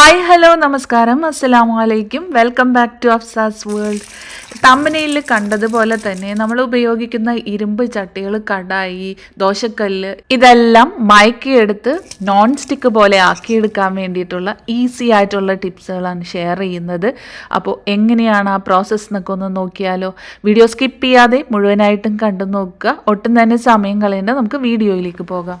Hi hello നമസ്കാരം. അസ്സലാമു അലൈക്കും. Welcome back to Afsa's world തമ്മനയിൽ കണ്ടതുപോലെ തന്നെ നമ്മൾ ഉപയോഗിക്കുന്ന ഇരുമ്പ് ചട്ടികൾ കടായി ദോശക്കല്ല് ഇതെല്ലാം മയക്കിയെടുത്ത് നോൺ സ്റ്റിക്ക് പോലെ ആക്കിയെടുക്കാൻ വേണ്ടിയിട്ടുള്ള ഈസി ആയിട്ടുള്ള ടിപ്സുകളാണ് ഷെയർ ചെയ്യുന്നത്. അപ്പോൾ എങ്ങനെയാണ് ആ പ്രോസസ്സ് എന്നൊക്കെ ഒന്ന് നോക്കിയാലോ. വീഡിയോ സ്കിപ്പ് ചെയ്യാതെ മുഴുവനായിട്ടും കണ്ടു നോക്കുക ഒട്ടും തന്നെ സമയം കളയേണ്ട. നമുക്ക് വീഡിയോയിലേക്ക് പോകാം.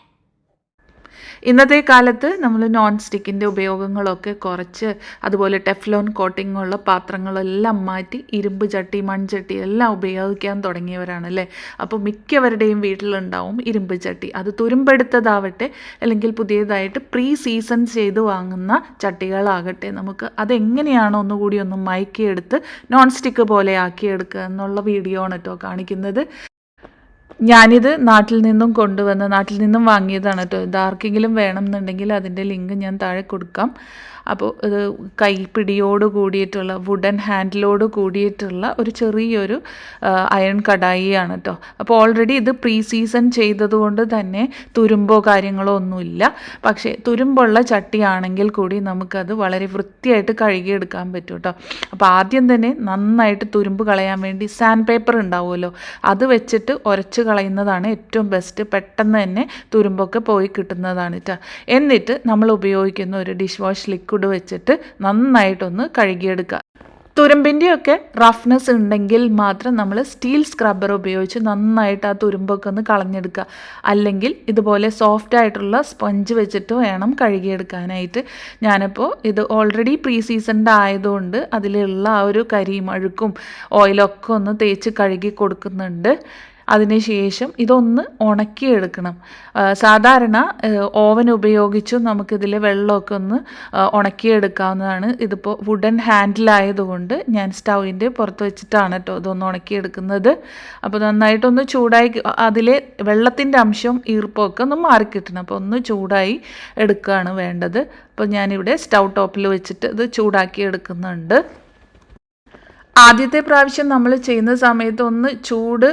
ഇന്നത്തെ കാലത്ത് നമ്മൾ നോൺ സ്റ്റിക്കിന്റെ ഉപയോഗങ്ങളൊക്കെ കുറച്ച് അതുപോലെ ടെഫ്ലോൺ കോട്ടിംഗ് ഉള്ള പാത്രങ്ങളെല്ലാം മാറ്റി ഇരുമ്പ് ചട്ടി മൺചട്ടി എല്ലാം ഉപയോഗിക്കാൻ തുടങ്ങിയവരാണ് അല്ലേ? അപ്പോൾ മിക്കവരുടെയും വീട്ടിലുണ്ടാവും ഇരുമ്പ് ചട്ടി. അത് തുരുമ്പെടുത്തതാവട്ടെ അല്ലെങ്കിൽ പുതിയതായിട്ട് പ്രീ സീസൺ ചെയ്ത് വാങ്ങുന്ന ചട്ടികളാകട്ടെ നമുക്ക് അതെങ്ങനെയാണോ ഒന്നുകൂടി ഒന്ന് മയക്കിയെടുത്ത് നോൺ സ്റ്റിക്ക് പോലെ ആക്കിയെടുക്കുക എന്നുള്ള വീഡിയോ ആണ് കേട്ടോ കാണിക്കുന്നത്. ഞാനിത് നാട്ടിൽ നിന്നും കൊണ്ടുവന്ന നാട്ടിൽ നിന്നും വാങ്ങിയതാണ് കേട്ടോ. ഇത് ആർക്കെങ്കിലും വേണമെന്നുണ്ടെങ്കിൽ അതിന്റെ ലിങ്ക് ഞാൻ താഴെ കൊടുക്കാം. അപ്പോൾ ഇത് കൈപ്പിടിയോട് കൂടിയിട്ടുള്ള വുഡൻ ഹാൻഡിലോട് കൂടിയിട്ടുള്ള ഒരു ചെറിയൊരു അയൺ കടായിയാണ് കേട്ടോ. അപ്പോൾ ഓൾറെഡി ഇത് പ്രീ സീസൺ ചെയ്തതുകൊണ്ട് തന്നെ തുരുമ്പോ കാര്യങ്ങളോ ഒന്നുമില്ല. പക്ഷേ തുരുമ്പുള്ള ചട്ടിയാണെങ്കിൽ കൂടി നമുക്കത് വളരെ വൃത്തിയായിട്ട് കഴുകിയെടുക്കാൻ പറ്റും കേട്ടോ. അപ്പോൾ ആദ്യം തന്നെ നന്നായിട്ട് തുരുമ്പ് കളയാൻ വേണ്ടി സാൻഡ് പേപ്പർ ഉണ്ടാവുമല്ലോ. അത് വെച്ചിട്ട് ഉരച്ച് കളയുന്നതാണ് ഏറ്റവും ബെസ്റ്റ് പെട്ടെന്ന് തന്നെ തുരുമ്പൊക്കെ പോയി കിട്ടുന്നതാണ് കേട്ടോ എന്നിട്ട് നമ്മൾ ഉപയോഗിക്കുന്ന ഒരു ഡിഷ് വാഷ് ലിക്വിഡ് വെച്ചിട്ട് നന്നായിട്ടൊന്ന് കഴുകിയെടുക്കുക തുരുമ്പിന്റെയൊക്കെ റഫ്നെസ് ഉണ്ടെങ്കിൽ മാത്രം നമ്മൾ സ്റ്റീൽ സ്ക്രബ്ബർ ഉപയോഗിച്ച് നന്നായിട്ട് ആ തുരുമ്പൊക്കെ ഒന്ന് കളഞ്ഞെടുക്കുക അല്ലെങ്കിൽ ഇതുപോലെ സോഫ്റ്റ് ആയിട്ടുള്ള സ്പഞ്ച് വെച്ചിട്ട് വേണം കഴുകിയെടുക്കാനായിട്ട്. ഞാനിപ്പോൾ ഇത് ഓൾറെഡി പ്രീ സീസൺഡ് ആയതുകൊണ്ട് അതിലുള്ള ആ ഒരു കരിയും അഴുക്കും ഓയിലൊക്കെ ഒന്ന് തേച്ച് കഴുകി കൊടുക്കുന്നുണ്ട്. അതിനുശേഷം ഇതൊന്ന് ഉണക്കിയെടുക്കണം. സാധാരണ ഓവൻ ഉപയോഗിച്ചും നമുക്കിതിൽ വെള്ളമൊക്കെ ഒന്ന് ഉണക്കിയെടുക്കാവുന്നതാണ്. ഇതിപ്പോൾ വുഡൻ ഹാൻഡിലായതുകൊണ്ട് ഞാൻ സ്റ്റൗവിന്റെ പുറത്ത് വെച്ചിട്ടാണ് കേട്ടോ ഇതൊന്ന് ഉണക്കിയെടുക്കുന്നത്. അപ്പോൾ നന്നായിട്ടൊന്ന് ചൂടായി അതിലെ വെള്ളത്തിന്റെ അംശം ഈർപ്പമൊക്കെ ഒന്ന് മാറിക്കിട്ടണം. അപ്പോൾ ഒന്ന് ചൂടായി എടുക്കുകയാണ് വേണ്ടത്. അപ്പോൾ ഞാനിവിടെ സ്റ്റൗ ടോപ്പിൽ വെച്ചിട്ട് ഇത് ചൂടാക്കി എടുക്കുന്നുണ്ട് ആദ്യത്തെ പ്രാവശ്യം നമ്മൾ ചെയ്യുന്ന സമയത്ത് ഒന്ന് ചൂട്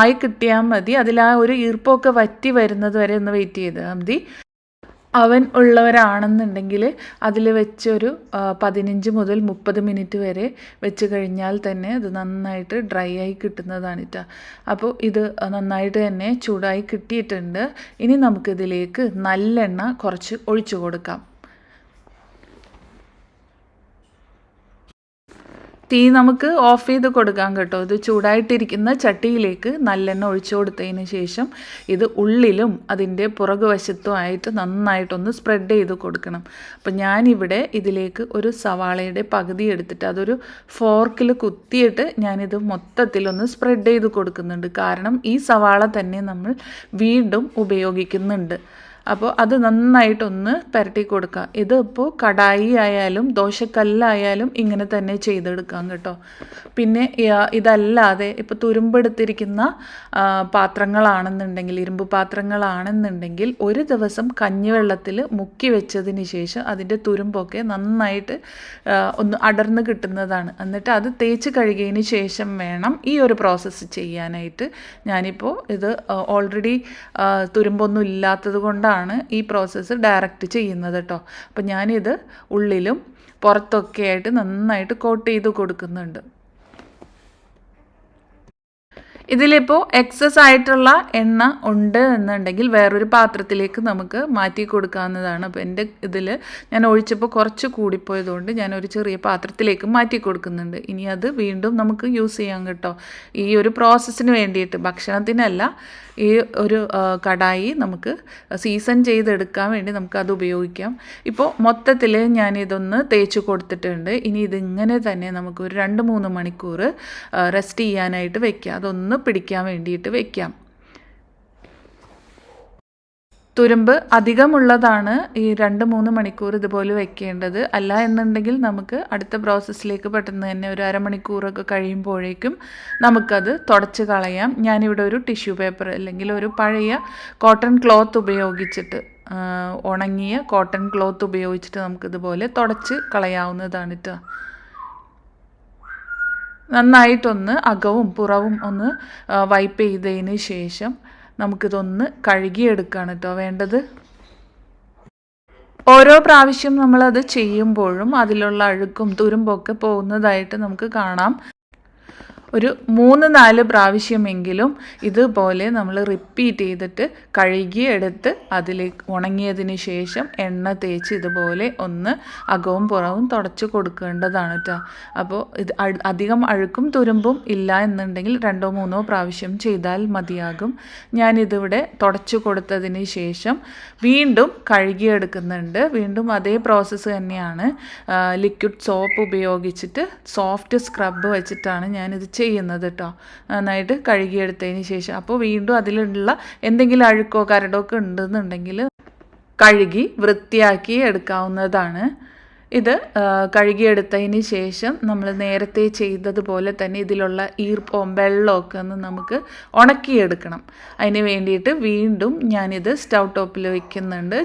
ആയി കിട്ടിയാൽ മതി. അതിൽ ആ ഒരു ഈർപ്പമൊക്കെ വറ്റി വരുന്നത് വരെ ഒന്ന് വെയിറ്റ് ചെയ്താൽ മതി. അവൻ ഉള്ളവരാണെന്നുണ്ടെങ്കിൽ അതിൽ വെച്ചൊരു പതിനഞ്ച് മുതൽ മുപ്പത് മിനിറ്റ് വരെ വെച്ച് കഴിഞ്ഞാൽ തന്നെ അത് നന്നായിട്ട് ഡ്രൈ ആയി കിട്ടുന്നതാണ് കേട്ടോ അപ്പോൾ ഇത് നന്നായിട്ട് തന്നെ ചൂടായി കിട്ടിയിട്ടുണ്ട്. ഇനി നമുക്കിതിലേക്ക് നല്ലെണ്ണ കുറച്ച് ഒഴിച്ചു കൊടുക്കാം. തീ നമുക്ക് ഓഫ് ചെയ്ത് കൊടുക്കാൻ കേട്ടോ. ഇത് ചൂടായിട്ടിരിക്കുന്ന ചട്ടിയിലേക്ക് നല്ലെണ്ണ ഒഴിച്ചു കൊടുത്തതിന് ശേഷം ഇത് ഉള്ളിലും അതിന്റെ പുറകുവശത്തും ആയിട്ട് നന്നായിട്ടൊന്ന് സ്പ്രെഡ് ചെയ്ത് കൊടുക്കണം. അപ്പം ഞാനിവിടെ ഇതിലേക്ക് ഒരു സവാളയുടെ പകുതി എടുത്തിട്ട് അതൊരു ഫോർക്കിൽ കുത്തിയിട്ട് ഞാനിത് മൊത്തത്തിലൊന്ന് സ്പ്രെഡ് ചെയ്ത് കൊടുക്കുന്നുണ്ട്. കാരണം ഈ സവാള തന്നെ നമ്മൾ വീണ്ടും ഉപയോഗിക്കുന്നുണ്ട്. അപ്പോൾ അത് നന്നായിട്ടൊന്ന് പുരട്ടി കൊടുക്കുക ഇതിപ്പോൾ കടായി ആയാലും ദോശക്കല്ലായാലും ഇങ്ങനെ തന്നെ ചെയ്തെടുക്കാം കേട്ടോ. പിന്നെ ഇതല്ലാതെ ഇപ്പോൾ തുരുമ്പെടുത്തിരിക്കുന്ന പാത്രങ്ങളാണെന്നുണ്ടെങ്കിൽ ഇരുമ്പ് പാത്രങ്ങളാണെന്നുണ്ടെങ്കിൽ ഒരു ദിവസം കഞ്ഞിവെള്ളത്തിൽ മുക്കി വെച്ചതിന് ശേഷം അതിന്റെ തുരുമ്പൊക്കെ നന്നായിട്ട് ഒന്ന് അടർന്ന് കിട്ടുന്നതാണ്. എന്നിട്ട് അത് തേച്ച് കഴുകിയതിന് ശേഷം വേണം ഈ ഒരു പ്രോസസ്സ് ചെയ്യാനായിട്ട്. ഞാനിപ്പോൾ ഇത് ഓൾറെഡി തുരുമ്പൊന്നും ഇല്ലാത്തത് കൊണ്ടാണ് ഈ പ്രോസസ്സ് ഡയറക്റ്റ് ചെയ്യുന്നത് കേട്ടോ അപ്പം ഞാനിത് ഉള്ളിലും പുറത്തൊക്കെ ആയിട്ട് നന്നായിട്ട് കോട്ട് ചെയ്ത് കൊടുക്കുന്നുണ്ട്. ഇതിലിപ്പോൾ എക്സസ് ആയിട്ടുള്ള എണ്ണ ഉണ്ട് എന്നുണ്ടെങ്കിൽ വേറൊരു പാത്രത്തിലേക്ക് നമുക്ക് മാറ്റി കൊടുക്കാവുന്നതാണ്. അപ്പോൾ എന്റെ ഇതിൽ ഞാൻ ഒഴിച്ചപ്പോൾ കുറച്ച് കൂടിപ്പോയതുകൊണ്ട് ഞാൻ ഒരു ചെറിയ പാത്രത്തിലേക്ക് മാറ്റി കൊടുക്കുന്നുണ്ട്. ഇനി അത് വീണ്ടും നമുക്ക് യൂസ് ചെയ്യാം കേട്ടോ. ഈ ഒരു പ്രോസസ്സിന് വേണ്ടിയിട്ട് ഭക്ഷണത്തിനല്ല ഈ ഒരു കടായി നമുക്ക് സീസൺ ചെയ്തെടുക്കാൻ വേണ്ടി നമുക്ക് അത് ഉപയോഗിക്കാം. ഇപ്പോൾ മൊത്തത്തിൽ ഞാനിതൊന്ന് തേച്ച് കൊടുത്തിട്ടുണ്ട്. ഇനി ഇതിങ്ങനെ തന്നെ നമുക്ക് ഒരു രണ്ട് മൂന്ന് മണിക്കൂർ റെസ്റ്റ് ചെയ്യാനായിട്ട് വെക്കാം. അതൊന്ന് പിടിക്കാൻ വേണ്ടിയിട്ട് വെക്കാം. തുരുമ്പ് അധികമുള്ളതാണ് ഈ രണ്ട് മൂന്ന് മണിക്കൂർ ഇതുപോലെ വെക്കേണ്ടത്. അല്ല എന്നുണ്ടെങ്കിൽ നമുക്ക് അടുത്ത പ്രോസസ്സിലേക്ക് പെട്ടെന്ന് തന്നെ ഒരു അരമണിക്കൂറൊക്കെ കഴിയുമ്പോഴേക്കും നമുക്കത് തുടച്ച് കളയാം. ഞാനിവിടെ ഒരു ടിഷ്യൂ പേപ്പർ അല്ലെങ്കിൽ ഒരു പഴയ കോട്ടൺ ക്ലോത്ത് ഉപയോഗിച്ചിട്ട് ഉണങ്ങിയ കോട്ടൺ ക്ലോത്ത് ഉപയോഗിച്ചിട്ട് നമുക്കിതുപോലെ തുടച്ച് കളയാവുന്നതാണ് കേട്ടോ നന്നായിട്ടൊന്ന് അകവും പുറവും ഒന്ന് വൈപ്പ് ചെയ്തതിന് ശേഷം നമുക്കിതൊന്ന് കഴുകിയെടുക്കുകയാണ് കേട്ടോ വേണ്ടത്? ഓരോ പ്രാവശ്യം നമ്മളത് ചെയ്യുമ്പോഴും അതിലുള്ള അഴുക്കും തുരുമ്പൊക്കെ പോകുന്നതായിട്ട് നമുക്ക് കാണാം. ഒരു മൂന്ന് നാല് പ്രാവശ്യമെങ്കിലും ഇതുപോലെ നമ്മൾ റിപ്പീറ്റ് ചെയ്തിട്ട് കഴുകി എടുത്ത് അതിലേക്ക് ഉണങ്ങിയതിന് ശേഷം എണ്ണ തേച്ച് ഇതുപോലെ ഒന്ന് അകവും പുറവും തുടച്ച് കൊടുക്കേണ്ടതാണ് കേട്ടോ അപ്പോൾ ഇത് അധികം അഴുക്കും തുരുമ്പും ഇല്ല എന്നുണ്ടെങ്കിൽ രണ്ടോ മൂന്നോ പ്രാവശ്യം ചെയ്താൽ മതിയാകും. ഞാനിതിവിടെ തുടച്ചു കൊടുത്തതിന് ശേഷം വീണ്ടും കഴുകിയെടുക്കുന്നുണ്ട്. വീണ്ടും അതേ പ്രോസസ്സ് തന്നെയാണ്. ലിക്വിഡ് സോപ്പ് ഉപയോഗിച്ചിട്ട് സോഫ്റ്റ് സ്ക്രബ് വെച്ചിട്ടാണ് ഞാനിത് ചെയ്യുന്നത് കേട്ടോ നന്നായിട്ട് കഴുകിയെടുത്തതിന് ശേഷം. അപ്പോൾ വീണ്ടും അതിലുള്ള എന്തെങ്കിലും അഴുക്കോ കരടോ ഒക്കെ ഉണ്ടെന്നുണ്ടെങ്കിൽ കഴുകി വൃത്തിയാക്കി എടുക്കാവുന്നതാണ്. ഇത് കഴുകിയെടുത്തതിന് ശേഷം നമ്മൾ നേരത്തെ ചെയ്തതുപോലെ തന്നെ ഇതിലുള്ള ഈർപ്പവും വെള്ളമൊക്കെ ഒന്ന് നമുക്ക് ഉണക്കിയെടുക്കണം. അതിന് വേണ്ടിയിട്ട് വീണ്ടും ഞാനിത് സ്റ്റൗ ടോപ്പിൽ വയ്ക്കുന്നുണ്ട്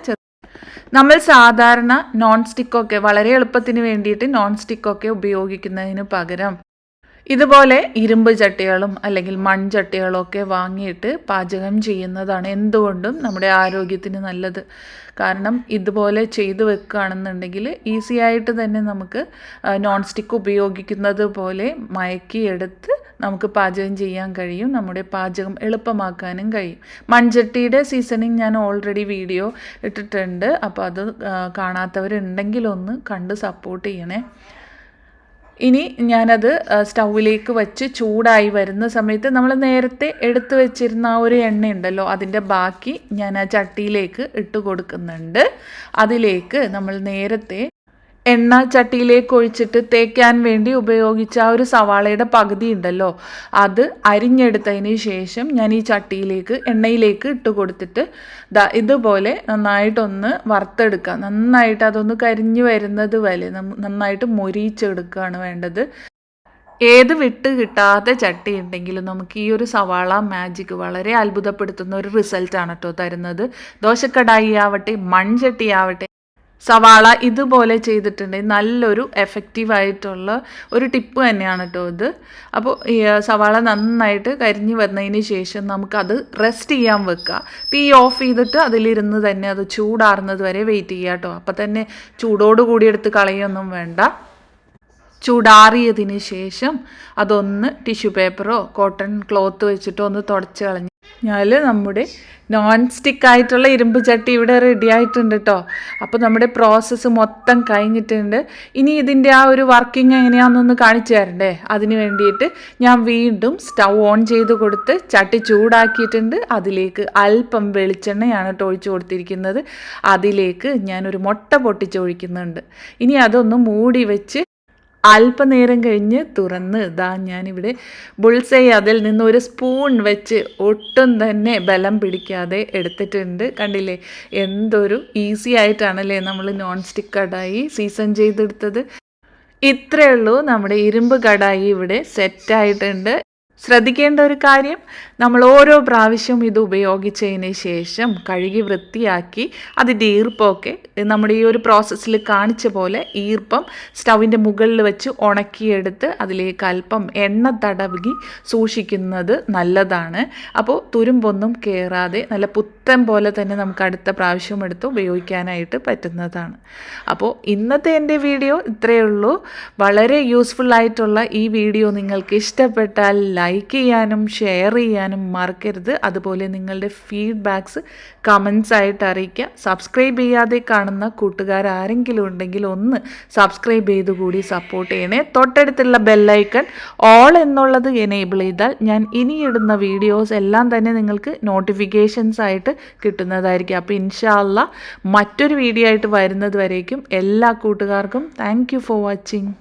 നമ്മൾ സാധാരണ നോൺ സ്റ്റിക്കൊക്കെ വളരെ എളുപ്പത്തിന് വേണ്ടിയിട്ട് നോൺ സ്റ്റിക്കൊക്കെ ഉപയോഗിക്കുന്നതിന് പകരം ഇതുപോലെ ഇരുമ്പ് ചട്ടികളും അല്ലെങ്കിൽ മൺചട്ടികളും ഒക്കെ വാങ്ങിയിട്ട് പാചകം ചെയ്യുന്നതാണ് എന്തുകൊണ്ടും നമ്മുടെ ആരോഗ്യത്തിന് നല്ലത്. കാരണം ഇതുപോലെ ചെയ്തു വെക്കുകയാണെന്നുണ്ടെങ്കിൽ ഈസി ആയിട്ട് തന്നെ നമുക്ക് നോൺ സ്റ്റിക്ക് ഉപയോഗിക്കുന്നത് പോലെ മയക്കിയെടുത്ത് നമുക്ക് പാചകം ചെയ്യാൻ കഴിയും നമ്മുടെ പാചകം എളുപ്പമാക്കാനും കഴിയും. മൺചട്ടിയുടെ സീസണിങ് ഞാൻ ഓൾറെഡി വീഡിയോ ഇട്ടിട്ടുണ്ട്. അപ്പോൾ അത് കാണാത്തവരുണ്ടെങ്കിലൊന്ന് കണ്ട് സപ്പോർട്ട് ചെയ്യണേ. ഇനി ഞാനത് സ്റ്റൗവിലേക്ക് വെച്ച് ചൂടായി വരുന്ന സമയത്ത് നമ്മൾ നേരത്തെ എടുത്തു വെച്ചിരുന്ന ആ ഒരു എണ്ണ ഉണ്ടല്ലോ അതിന്റെ ബാക്കി ഞാൻ ആ ചട്ടിയിലേക്ക് ഇട്ട് കൊടുക്കുന്നുണ്ട്. അതിലേക്ക് നമ്മൾ നേരത്തെ എണ്ണ ചട്ടിയിലേക്ക് ഒഴിച്ചിട്ട് തേക്കാൻ വേണ്ടി ഉപയോഗിച്ച ആ ഒരു സവാളയുടെ പകുതി ഉണ്ടല്ലോ അത് അരിഞ്ഞെടുത്തതിന് ശേഷം ഞാൻ ഈ ചട്ടിയിലേക്ക് എണ്ണയിലേക്ക് ഇട്ട് കൊടുത്തിട്ട് ദാ ഇതുപോലെ നന്നായിട്ടൊന്ന് വറുത്തെടുക്കുക നന്നായിട്ട് അതൊന്ന് കരിഞ്ഞു വരുന്നത് വരെ നന്നായിട്ട് മൊരിയിച്ചെടുക്കുകയാണ് വേണ്ടത്. ഏത് വിട്ട് കിട്ടാത്ത ചട്ടി ഉണ്ടെങ്കിലും നമുക്ക് ഈ ഒരു സവാള മാജിക് വളരെ അത്ഭുതപ്പെടുത്തുന്ന ഒരു റിസൾട്ടാണ് കേട്ടോ തരുന്നത്. ദോശക്കടായി ആവട്ടെ മൺചട്ടി ആവട്ടെ സവാള ഇതുപോലെ ചെയ്തിട്ടുണ്ടെങ്കിൽ നല്ലൊരു എഫക്റ്റീവായിട്ടുള്ള ഒരു ടിപ്പ് തന്നെയാണ് കേട്ടോ ഇത്. അപ്പോൾ സവാള നന്നായിട്ട് കരിഞ്ഞ് വന്നതിന് ശേഷം നമുക്കത് റെസ്റ്റ് ചെയ്യാൻ വെക്കുക തീ ഓഫ് ചെയ്തിട്ട് അതിലിരുന്ന് തന്നെ അത് ചൂടാറുന്നത് വരെ വെയിറ്റ് ചെയ്യുക കേട്ടോ അപ്പോൾ തന്നെ ചൂടോട് കൂടി എടുത്ത് കളയൊന്നും വേണ്ട. ചൂടാറിയതിന് ശേഷം അതൊന്ന് ടിഷ്യൂ പേപ്പറോ കോട്ടൺ ക്ലോത്ത് വെച്ചിട്ടോ ഒന്ന് തുടച്ച് കളഞ്ഞ് കഴിഞ്ഞാൽ നമ്മുടെ നോൺ സ്റ്റിക്ക് ആയിട്ടുള്ള ഇരുമ്പ് ചട്ടി ഇവിടെ റെഡി ആയിട്ടുണ്ട് കേട്ടോ അപ്പോൾ നമ്മുടെ പ്രോസസ്സ് മൊത്തം കഴിഞ്ഞിട്ടുണ്ട്. ഇനി ഇതിന്റെ ആ ഒരു വർക്കിംഗ് എങ്ങനെയാണെന്നൊന്ന് കാണിച്ചു തരണ്ടേ? അതിന് വേണ്ടിയിട്ട് ഞാൻ വീണ്ടും സ്റ്റൗ ഓൺ ചെയ്ത് കൊടുത്ത് ചട്ടി ചൂടാക്കിയിട്ടുണ്ട്. അതിലേക്ക് അല്പം വെളിച്ചെണ്ണയാണ് കേട്ടോ ഒഴിച്ചു കൊടുത്തിരിക്കുന്നത്. അതിലേക്ക് ഞാനൊരു മുട്ട പൊട്ടിച്ചൊഴിക്കുന്നുണ്ട് ഇനി അതൊന്ന് മൂടി വെച്ച് അല്പനേരം കഴിഞ്ഞ് തുറന്ന് ഇതാ ഞാനിവിടെ ബുൾസൈ അതിൽ നിന്ന് ഒരു സ്പൂൺ വെച്ച് ഒട്ടും തന്നെ ബലം പിടിക്കാതെ എടുത്തിട്ടുണ്ട്. കണ്ടില്ലേ? എന്തൊരു ഈസി ആയിട്ടാണല്ലേ നമ്മൾ നോൺ സ്റ്റിക്ക് കടായി സീസൺ ചെയ്തെടുത്തത്. ഇത്രയേ ഉള്ളൂ. നമ്മുടെ ഇരുമ്പ് കടായി ഇവിടെ സെറ്റായിട്ടുണ്ട് ശ്രദ്ധിക്കേണ്ട ഒരു കാര്യം നമ്മൾ ഓരോ പ്രാവശ്യവും ഇത് ഉപയോഗിച്ചതിന് ശേഷം കഴുകി വൃത്തിയാക്കി അതിന്റെ ഈർപ്പമൊക്കെ നമ്മുടെ ഈ ഒരു പ്രോസസ്സിൽ കാണിച്ച പോലെ ഈർപ്പം സ്റ്റൗവിന്റെ മുകളിൽ വെച്ച് ഉണക്കിയെടുത്ത് അതിലേക്ക് അല്പം എണ്ണ തടവുകി സൂക്ഷിക്കുന്നത് നല്ലതാണ്. അപ്പോൾ തുരുമ്പൊന്നും കയറാതെ നല്ല പുത്തൻ പോലെ തന്നെ നമുക്ക് അടുത്ത പ്രാവശ്യം എടുത്ത് ഉപയോഗിക്കാനായിട്ട് പറ്റുന്നതാണ്. അപ്പോൾ ഇന്നത്തെ എന്റെ വീഡിയോ ഇത്രയേ ഉള്ളൂ. വളരെ യൂസ്ഫുൾ ആയിട്ടുള്ള ഈ വീഡിയോ നിങ്ങൾക്ക് ഇഷ്ടപ്പെട്ടാൽ ലൈക്ക് ചെയ്യാനും ഷെയർ ചെയ്യാനും മറക്കരുത്. അതുപോലെ നിങ്ങളുടെ ഫീഡ്ബാക്ക്സ് കമൻസ് ആയിട്ട് അറിയിക്കുക. സബ്സ്ക്രൈബ് ചെയ്യാതെ കാണുന്ന കൂട്ടുകാർ ആരെങ്കിലും ഉണ്ടെങ്കിൽ ഒന്ന് സബ്സ്ക്രൈബ് ചെയ്ത് കൂടി സപ്പോർട്ട് ചെയ്യണേ. തൊട്ടടുത്തുള്ള ബെല്ലൈക്കൺ ഓൾ എന്നുള്ളത് എനേബിൾ ചെയ്താൽ ഞാൻ ഇനി ഇടുന്ന വീഡിയോസ് എല്ലാം തന്നെ നിങ്ങൾക്ക് നോട്ടിഫിക്കേഷൻസ് ആയിട്ട് കിട്ടുന്നതായിരിക്കും. അപ്പോൾ ഇൻഷാല്ല മറ്റൊരു വീഡിയോ ആയിട്ട് വരുന്നത് വരേക്കും. എല്ലാ കൂട്ടുകാർക്കും താങ്ക് ഫോർ വാച്ചിങ്